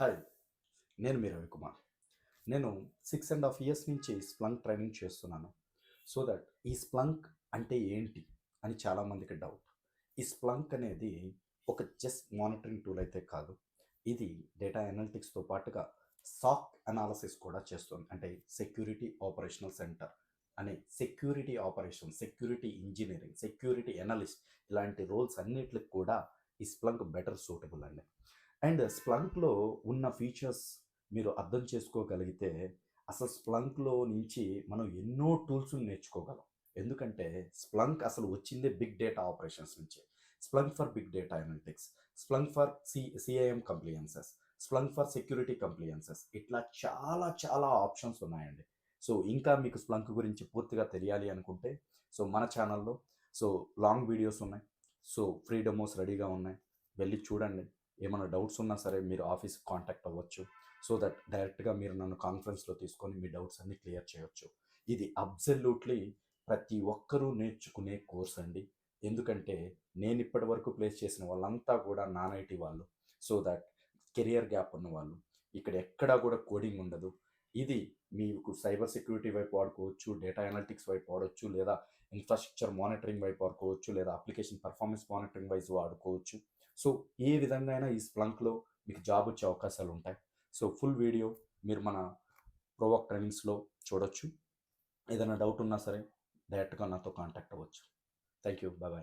Hi నేను మీ రవికుమార్ నేను సిక్స్ అండ్ హాఫ్ ఇయర్స్ నుంచి స్ప్లంక్ ట్రైనింగ్ చేస్తున్నాను. సో దట్ ఈ స్ప్లంక్ అంటే ఏంటి అని చాలామందికి డౌట్ ఈ స్ప్లంక్ అనేది ఒక జస్ట్ మానిటరింగ్ టూల్ అయితే కాదు. ఇది డేటా అనలిటిక్స్తో పాటుగా సాక్ అనాలసిస్ కూడా చేస్తుంది. అంటే సెక్యూరిటీ ఆపరేషనల్ సెంటర్ అనే security operation security engineering security analyst ఇలాంటి రోల్స్ అన్నిటికి కూడా ఈ స్ప్లంక్ బెటర్ సూటబుల్ అండి. అండ్ స్ప్లంక్లో ఉన్న ఫీచర్స్ మీరు అర్థం చేసుకోగలిగితే అసలు స్ప్లంక్లో నుంచి మనం ఎన్నో టూల్స్ నేర్చుకోగలం. ఎందుకంటే స్ప్లంక్ అసలు వచ్చిందే బిగ్ డేటా ఆపరేషన్స్ నుంచి. Splunk for big data analytics Splunk for C CIM compliances Splunk for security compliances ఇట్లా చాలా చాలా ఆప్షన్స్ ఉన్నాయండి. సో ఇంకా మీకు స్ప్లంక్ గురించి పూర్తిగా తెలియాలి అనుకుంటే సో మన ఛానల్లో సో లాంగ్ వీడియోస్ ఉన్నాయి. సో ఫ్రీ డెమోస్ రెడీగా ఉన్నాయి. వెళ్ళి చూడండి. ఏమైనా డౌట్స్ ఉన్నా సరే మీరు ఆఫీస్కి కాంటాక్ట్ అవ్వచ్చు. సో దట్ డైరెక్ట్గా మీరు నన్ను కాన్ఫరెన్స్లో తీసుకొని మీ డౌట్స్ అన్ని క్లియర్ చేయొచ్చు. ఇది అబ్జల్యూట్లీ ప్రతి ఒక్కరూ నేర్చుకునే కోర్స్ అండి. ఎందుకంటే నేను ఇప్పటి వరకు ప్లేస్ చేసిన వాళ్ళంతా కూడా నాన్ ఐటీ వాళ్ళు. సో దట్ కెరియర్ గ్యాప్ ఉన్న వాళ్ళు ఇక్కడ ఎక్కడా కూడా కోడింగ్ ఉండదు. ఇది మీకు సైబర్ సెక్యూరిటీ వైపు వాడుకోవచ్చు డేటా అనాలిటిక్స్ వైపు వాడవచ్చు లేదా ఇన్ఫ్రాస్ట్రక్చర్ మానిటరింగ్ వైపు వాడుకోవచ్చు లేదా అప్లికేషన్ పర్ఫార్మెన్స్ మానిటరింగ్ వైజ్ వాడుకోవచ్చు. సో ఏ విధంగా అయినా ఈ స్ప్లంక్లో మీకు జాబ్ వచ్చే అవకాశాలు ఉంటాయి. సో ఫుల్ వీడియో మీరు మన ప్రోవాక్ ట్రైనింగ్స్లో చూడొచ్చు. ఏదైనా డౌట్ ఉన్నా సరే డైరెక్ట్గా నాతో కాంటాక్ట్ అవ్వచ్చు. Thank you bye bye.